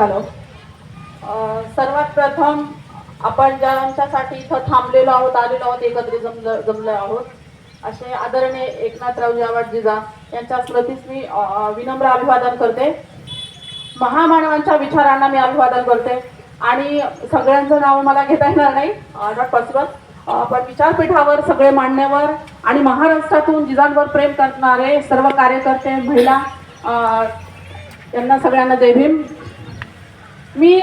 Hello. सर्वात प्रथम आपण ज्यांच्यासाठी इथं थांबलेलो आहोत आलेलो आहोत एकत्रित जमलं जमलो आहोत असे आदरणीय एकनाथरावजी आवाडजीजा यांच्या स्मृतीस मी विनम्र अभिवादन करते. महामानवांच्या विचारांना मी अभिवादन करते. आणि सगळ्यांचं नाव मला घेता येणार नाही नॉट पॉसिबल पण विचारपीठावर सगळे मान्यवर आणि महाराष्ट्रातून जिजांवर प्रेम करणारे सर्व कार्यकर्ते महिला यांना सगळ्यांना जय भीम. मी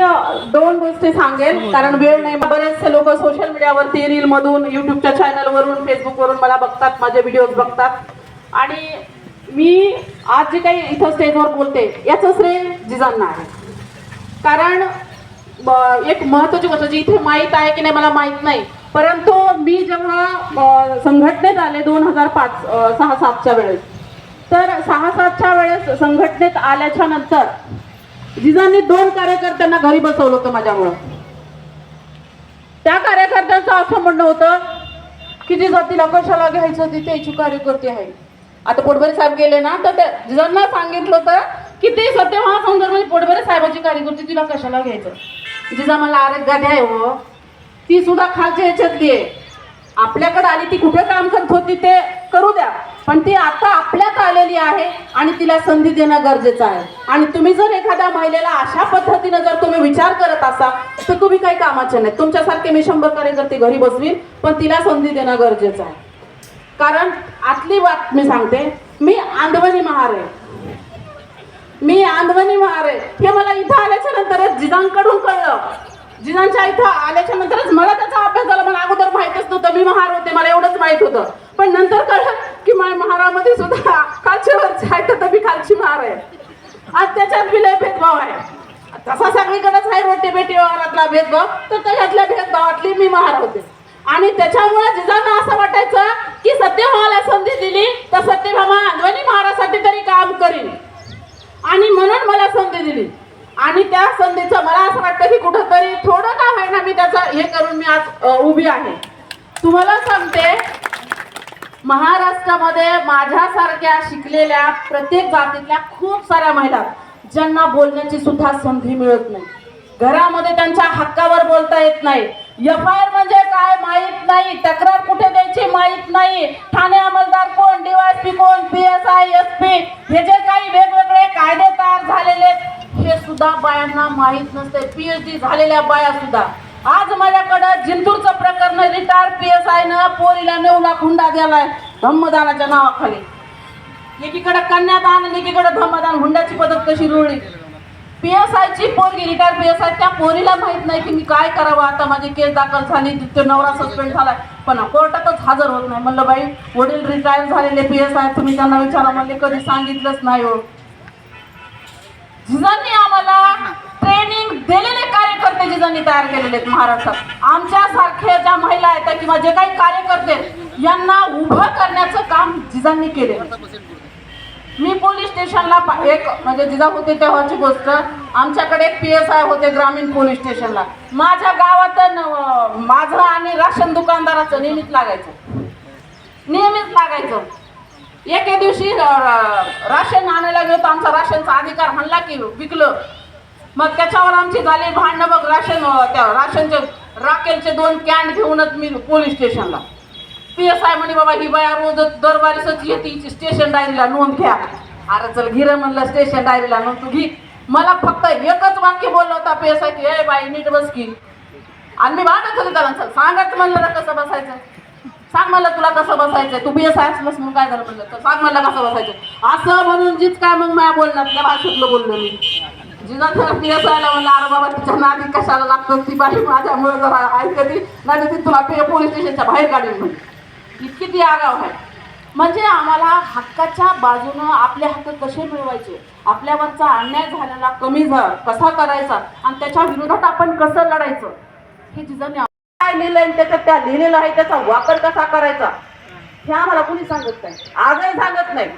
दोन गोष्टी सांगेल कारण वेळ नाही बरेचसे लोक सोशल मीडियावरती रील मधून युट्यूबच्या चॅनलवरून फेसबुकवरून मला बघतात माझे व्हिडिओज बघतात. आणि मी आज जे काही इथं स्टेजवर बोलते याचं श्रेय जिजांना आहे. कारण एक महत्वाची गोष्ट जी इथे माहीत आहे की नाही मला माहीत नाही. परंतु मी जेव्हा संघटनेत आले दोन हजार पाच सहा सातच्या वेळेस तर सहा सातच्या वेळेस संघटनेत आल्याच्यानंतर जिजांनी दोन कार्यकर्त्यांना घरी बसवलं होतं माझ्यामुळं. त्या कार्यकर्त्यांचं असं म्हणणं होतं की जिजा तिला कशाला घ्यायचं ती त्याची कार्यकर्ती आहे. आता पोटभरे साहेब गेले ना तर त्या जिजांना सांगितलं होतं की ते सत्यमहा संदर्भ म्हणजे पोटभरे साहेबाची कार्यकर्ती तिला कशाला घ्यायचं? जिजा मला अरे द्याय आहे हो ती सुद्धा खालच्या ह्याच्यातली आहे. आपल्याकडे आली ती कुठे काम करत होती ते करू द्या. पण ती आता आपल्यात आलेली आहे आणि तिला संधी देणं गरजेचं आहे. आणि तुम्ही जर एखाद्या महिलेला अशा पद्धतीनं जर तुम्ही विचार करत असाल तर तुम्ही काही कामाचे नाही. तुमच्यासारखे मी शंभर कार्यकर्ते घरी बसवीन पण तिला संधी देणं गरजेचं आहे. कारण आतली बात मी सांगते मी आंधवनी महार आहे. मी आंधवनी महार आहे. हे मला इथं आल्याच्या नंतरच जिजांकडून कळलं. जिजांच्या इथं आल्याच्या नंतरच मला त्याचा अभ्यास झाला. मला अगोदर माहितच नव्हतं मी महार होते मला एवढंच माहीत होतं. पण नंतर कळलं की माझ्या महारामध्ये सुद्धा खालची वरचे आहे तर मी खालची महार आहे. आज त्याच्यात बी लय भेदभाव आहे. तसा सगळीकडेच आहे रोटी बेटी व्यवहारातला भेदभाव तर त्याच्यातल्या भेदभावातली मी महार होते. आणि त्याच्यामुळे जिजांना असं वाटायचं की सत्यभामाला संधी दिली तर सत्यभामा अंजनी महारासाठी तरी काम करीन. आणि म्हणून मला संधी दिली. आणि त्या संधीचं मला असं वाटतं की कुठंतरी थोडं का होईना मी त्याचा हे करून मी आज उभी आहे. तुम्हाला सांगते महाराष्ट्रामध्ये माझ्यासारख्या शिकलेल्या प्रत्येक जातीतल्या खूप साऱ्या महिला ज्यांना बोलण्याची सुद्धा संधी मिळत नाही. घरामध्ये त्यांच्या हक्कावर बोलता येत नाही. एफ आय आर म्हणजे काय माहीत नाही. तक्रार कुठे द्यायची माहीत नाही. ठाणे अंमलदार कोण? डीवायसपी कोण? P S I S P हे जे काही वेगवेगळे कायदे तयार झालेले आहेत, हे सुद्धा बायांना माहीत नसते. पीएचडी झालेल्या बाया सुद्धा. आज माझ्याकडं जिंतूरचं प्रकरण रिटायर पी एस आय न पोरीला नऊ लाख हुंडा दिलाय धम्मदानाच्या नावाखाली. एकीकडे कन्यादान आणि एकीकडे धम्मदान. हुंड्याची पद्धत कशी रुळली? पी एस आयची पोरगी रिटायर पी एस आय त्या पोरीला माहीत नाही की मी काय करावं. आता माझी केस दाखल झाली तो नवरा सस्पेंड झालाय. पण कोर्टातच हजर होत नाही. म्हणलं बाई वडील रिटायर झालेले पी एस आय तुम्ही त्यांना विचारा. म्हणले कधी सांगितलंच नाही हो. जिजांनी आम्हाला ट्रेनिंग दिलेले कार्यकर्ते जिजांनी तयार केलेले आहेत महाराष्ट्रात. आमच्यासारख्या ज्या महिला आहेत किंवा जे काही कार्यकर्ते यांना उभं करण्याचं काम जिजांनी केलेलं मी पोलीस स्टेशनला एक म्हणजे जिजा होते तेव्हाची गोष्ट. आमच्याकडे एक पी एस आय होते ग्रामीण पोलीस स्टेशनला. माझ्या गावात माझं आणि राशन दुकानदाराचं नेहमीच लागायचं. नेहमीच लागायचं. एके दिवशी राशन आणायला गेलो तर आमचा राशनचा अधिकार म्हणला की विकलं. मग त्याच्यावर आमची झाली भांडणं. बघ राशन त्या राशनचे राकेलचे दोन कॅन घेऊनच मी पोलीस स्टेशनला. पी एस आय म्हणे बाबा ही बाया रोज दरबारीसच येते. स्टेशन डायरीला नोंद घ्या. अरे चल घिरं म्हणलं स्टेशन डायरीला नोंद तू घे. मला फक्त एकच वाक्य बोललं होता पी एस आय की ए बाई नीट बस की. आणि मी भांडत होते त्याला चल सांगत म्हणलं ना कसं बसायचं? सांग मला तुला कसं बसायचं तू बी एस आय असलंस म्हणून काय झालं म्हणलं? तर सांग मला कसं बसायचं असं म्हणून जीच काय मग माझ्या त्या भाषेतलं बोललो मी. जिजा पी असं आलं म्हणलं अरे बाबा तिच्या नादी कशाला लागतो? ती बाई माझ्यामुळे जरा ऐकती नाही ती तुला पोलीस स्टेशनच्या बाहेर काढेल म्हणजे इतकी ती आगाव आहे. म्हणजे आम्हाला हक्काच्या बाजूनं आपले हक्क कसे मिळवायचे? आपल्यावरचा अन्याय झालेला कमी झा कसा करायचा? आणि त्याच्या विरोधात आपण कसं लढायचं? हे जिजांनी काय लिहिलंय आणि त्याच्यात त्या लिहिलेलं आहे त्याचा वापर कसा करायचा? हे आम्हाला कुणी सांगत नाही. आजही सांगत नाही.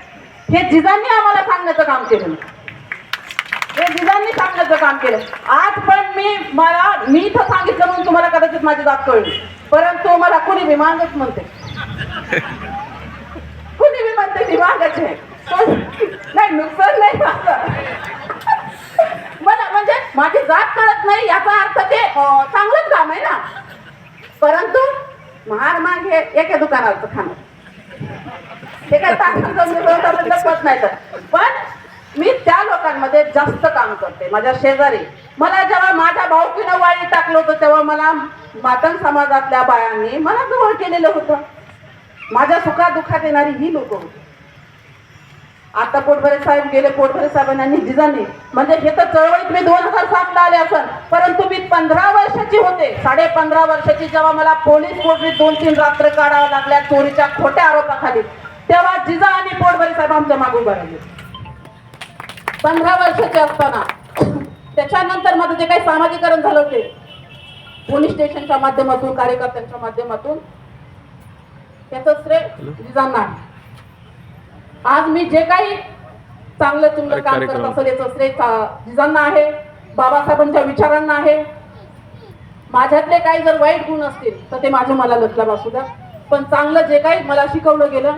हे जिजांनी आम्हाला सांगण्याचं काम केलं हे सांगण्याचं काम केलं. आज पण मी मला मी इथं सांगितलं म्हणून तुम्हाला कदाचित माझी जात कळली. परंतु मला कुणी विमानच म्हणते. कुणी बी म्हणते मी मागायचे नाही नुकसान नाही मला म्हणजे माझी जात कळत नाही याचा अर्थ ते चांगलंच काम आहे ना. परंतु महारमाग हे एका दुकानाचं खाणं. हे काय ताकद नाही तर. मी त्या लोकांमध्ये जास्त काम करते माझ्या शेजारी. मला जेव्हा माझ्या भाऊकीनं वाळी टाकलं होतं तेव्हा मला मातंग समाजातल्या बायांनी मला जवळ केलेलं होतं. माझ्या सुखात दुखात येणारी ही लोक होती. आता पोटभरे साहेब गेले पोटभरे साहेबांनी जिजांनी म्हणजे हे तर चळवळीत मी दोन हजार सातला आले असन परंतु मी पंधरा वर्षाची होते. साडे पंधरा वर्षाची जेव्हा मला पोलीस कोठडीत दोन तीन रात्र काढावं लागल्या चोरीच्या खोट्या आरोपाखाली तेव्हा जिजा आणि पोटभरे साहेब आमच्या मागून राहिले. पंधरा वर्षाचे असताना. त्याच्यानंतर माझं जे काही सामाजिकरण झालं होते पोलीस स्टेशनच्या माध्यमातून कार्यकर्त्यांच्या माध्यमातून त्याचं श्रेय जिजांना. आज मी जे काही चांगलं चुंगलं काम करत असेल याचं श्रेय जिजांना आहे बाबासाहेबांच्या विचारांना आहे. माझ्यातले काही जर वाईट गुण असतील तर ते माझ्या मला लक्षात असू द्या. पण चांगलं जे काही मला शिकवलं गेलं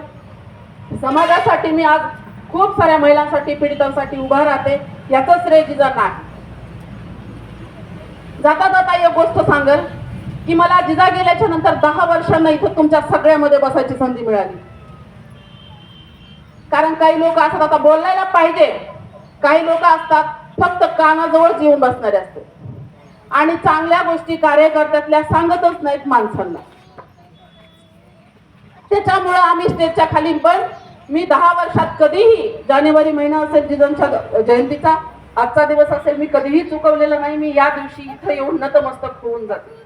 समाजासाठी मी आज खूप साऱ्या महिलांसाठी पीडितांसाठी उभा राहते. याच श्रेय जिजांना आहे जाता जाता एक गोष्ट सांगल की मला जिजा गेल्याच्यानंतर दहा वर्षांना इथं तुमच्या सगळ्यामध्ये बसायची संधी मिळाली. कारण काही लोक असतात आता बोलायला पाहिजे. काही लोक असतात फक्त कानाजवळ येऊन बसणारे असते आणि चांगल्या गोष्टी कार्यकर्त्यातल्या सांगतच नाहीत माणसांना. त्याच्यामुळं आम्ही स्टेजच्या खाली पण मी दहा वर्षात कधीही जानेवारी महिना असेल जिजांच्या जयंतीचा आजचा दिवस असेल मी कधीही चुकवलेला नाही मी या दिवशी इथं येऊन नतमस्तक होऊन जाते.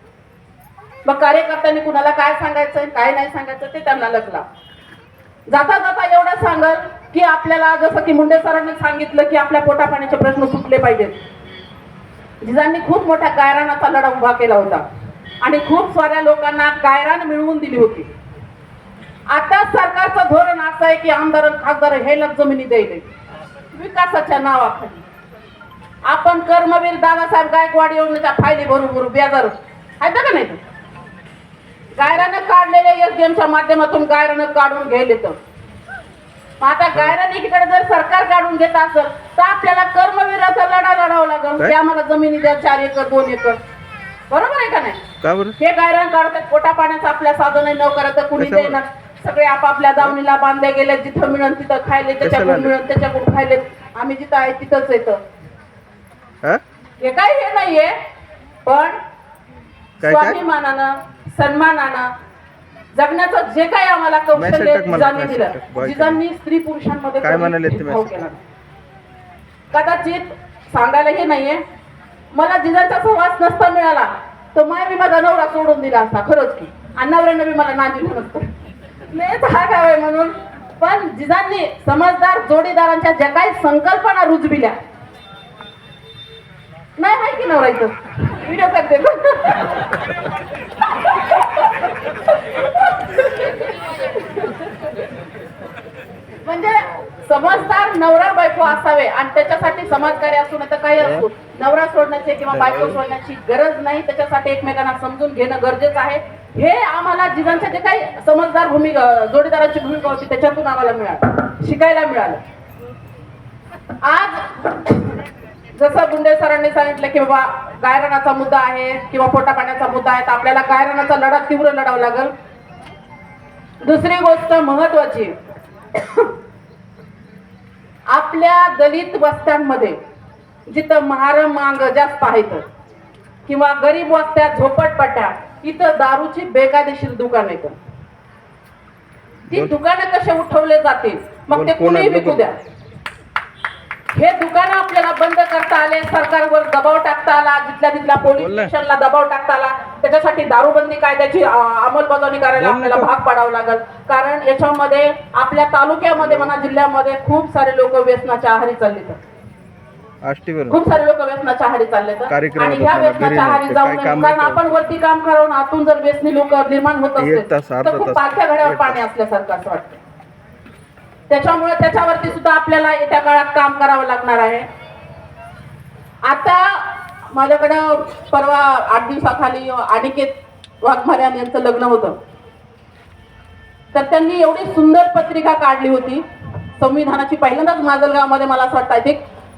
मग कार्यकर्त्यांनी कुणाला काय सांगायचं काय नाही सांगायचं ते त्यांना लगला जाता जाता एवढं सांगल की आपल्याला जसं की मुंडे सरांनी सांगितलं की आपल्या पोटापाण्याचे प्रश्न सुटले पाहिजेत. जिजांनी खूप मोठ्या गायरानाचा लढा उभा केला होता. आणि खूप साऱ्या लोकांना गायरान मिळवून दिली होती. आता सरकारचं धोरण असं आहे की आमदार खासदार हे लग जमिनी द्यायले विकासाच्या नावाखाली. आपण कर्मवीर दादासाहेब गायकवाड योजनेच्या फायदे भरू भरू बेजार. आहेत का नाही? ते? गायरानं काढलेल्या एसडीएमच्या माध्यमातून गायरानं काढून घ्यायले तर. आता गायरान एकीकडे जर सरकार काढून घेत असेल तर आपल्याला कर्मवीराचा लढा लढावा लागेल? की आम्हाला जमिनी द्या चार एकर दोन एकर. बरोबर आहे का नाही? हे गायरान काढतात पोटा पाण्याचं आपल्या साधन नोकर तर कुणी? देणार? सगळे आपापल्या दावणीला बांधले गेले जिथं मिळेल तिथं खायले त्याच्याकडून? मिळेल त्याच्याकडून खायले. आम्ही जिथं आहे तिथंच येतं. हा? हे काही हे नाहीये पण काय? स्वाभिमानानं सन्मानानं जगण्याचं जे काही आम्हाला कौशल्य जिजांनी दिलं. जिजांनी स्त्री पुरुषांमध्ये काय म्हणाले. कदाचित सांगायला हे नाहीये. मला जिजांचा सहवास नसता मिळाला तर माय मी माझा नवरा सोडून दिला असता खरंच की. आणि नवऱ्यानं बी मला ना दिलं नसतं आहे म्हणून. पण जिजांनी समजदार जोडीदारांच्या ज्या काही संकल्पना रुजविल्या. नाही आहे की नवरा इथं? व्हिडिओ करते. म्हणजे समजदार नवरा बायको असावे आणि त्याच्यासाठी समाजकार्य असू नये तर काही असू. नवरा सोडण्याची किंवा बायको सोडण्याची गरज नाही. त्याच्यासाठी एकमेकांना समजून घेणं गरजेचं आहे. हे आम्हाला जिजांच्या जे काही समजदार भूमिका जोडीदाराची भूमिका होती त्याच्यातून आम्हाला मिळालं. शिकायला मिळालं. आज जसं गुंडे सरांनी सांगितलं की बाबा गायरानाचा मुद्दा आहे किंवा पोटा पाण्याचा मुद्दा आहे तर आपल्याला गायरानाचा लढा तीव्र लढावा लागेल. दुसरी गोष्ट महत्वाची. आपल्या दलित वस्त्यांमध्ये जिथं महार मांग जास्त आहेत किंवा गरीब वस्त्या झोपटपट्ट्या इथं दारूची बेकायदेशीर दुकान आहेत ती. दुकानं कसे उठवले जातील मग ते कोण? विकू द्या हे दुकानं आपल्याला बंद करता आले सरकारवर दबाव टाकता आला जिथल्या तिथल्या पोलीस. स्टेशनला दबाव टाकता आला त्याच्यासाठी दारूबंदी कायद्याची अंमलबजावणी करायला आपल्याला. भाग पाडावं लागेल कारण याच्यामध्ये आपल्या तालुक्यामध्ये म्हणा जिल्ह्यामध्ये खूप सारे लोक व्यसनाच्या आहारी चालले आष्टीवर खूप सारे लोक व्यसनाच्या आहारी चालले कार्यक्रम आणि ह्या व्यसनाच्या आहारी नाही. जाऊ काय नये कारण आपण वरती काम करून आतून जर व्यसनी लोक निर्माण होत असतील तर खूप तास, पालख्या घड्यावर पाणी असल्यासारखं असं वाटतं. त्याच्यामुळे त्याच्यावरती सुद्धा आपल्याला येत्या काळात काम करावं लागणार आहे. आता माझ्याकडं परवा आठ दिवसाखाली अनिकेत वाघमार्यान यांचं लग्न होतं. तर त्यांनी एवढी सुंदर पत्रिका काढली होती. संविधानाची पहिल्यांदाच माजलगावमध्ये मला असं वाटतं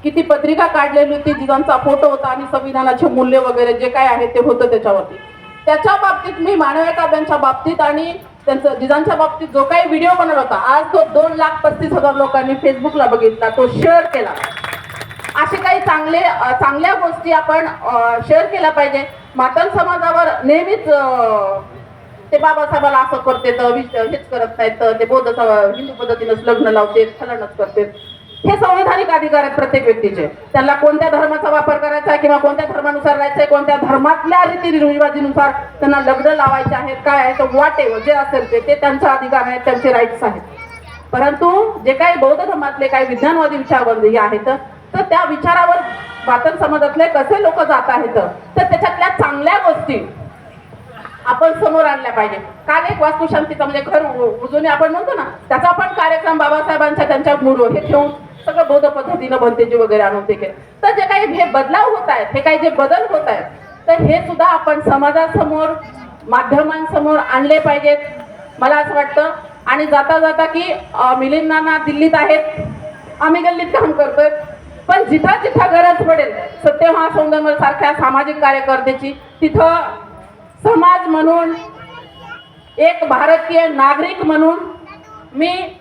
किती पत्रिका काढलेली होती जिजांचा फोटो होता आणि संविधानाचे मूल्य वगैरे जे काय आहे ते होतं त्याच्यावरती. त्याच्या बाबतीत मी मानवी काव्यांच्या बाबतीत आणि त्यांचं जिजांच्या बाबतीत जो काही व्हिडिओ बनवला होता आज तो दोन लाख पस्तीस हजार लोकांनी फेसबुकला बघितला तो शेअर केला. असे काही चांगले चांगल्या गोष्टी आपण शेअर केल्या पाहिजे. मातन समाजावर नेहमीच ते बाबासाहेबाला असं करते हेच करत नाहीत ते बौद्ध हिंदू पद्धतीनंच लग्न लावते फलनच करते हे संवैधानिक अधिकार आहेत प्रत्येक व्यक्तीचे. त्यांना कोणत्या धर्माचा वापर करायचा आहे किंवा कोणत्या धर्मानुसार राहायचंय कोणत्या धर्मातल्या रीतीरिवाजीनुसार त्यांना लग्न लावायचे आहेत काय आहे तर वाटे जे असेल ते ते त्यांचा अधिकार आहेत त्यांचे राईट्स आहेत. परंतु जे काही बौद्ध धर्मातले काही विज्ञानवादी विचारवंती आहेत तर त्या विचारावर वातन समाजातले कसे लोक जात आहेत तर त्याच्यातल्या चांगल्या गोष्टी आपण समोर आणल्या पाहिजे. काल एक वास्तुशांतीचा म्हणजे घर उजून आपण म्हणतो ना त्याचा पण कार्यक्रम बाबासाहेबांच्या त्यांच्या गुरु हे ठेवून सगळं बौद्ध पद्धतीनं बनतेजी वगैरे आणून ते केलं. तर जे काही हे बदलाव होत आहेत हे काही जे बदल होत आहेत तर हे सुद्धा आपण समाजासमोर माध्यमांसमोर आणले पाहिजेत. मला असं वाटतं. आणि जाता जाता की अं, मिलिंद नाना दिल्लीत आहेत. आम्ही गल्लीत काम करतोय. पण जिथं जिथं गरज पडेल सत्य सत्यमहासौंदर्य सारख्या सामाजिक कार्यकर्त्याची तिथं समाज म्हणून एक भारतीय नागरिक म्हणून मी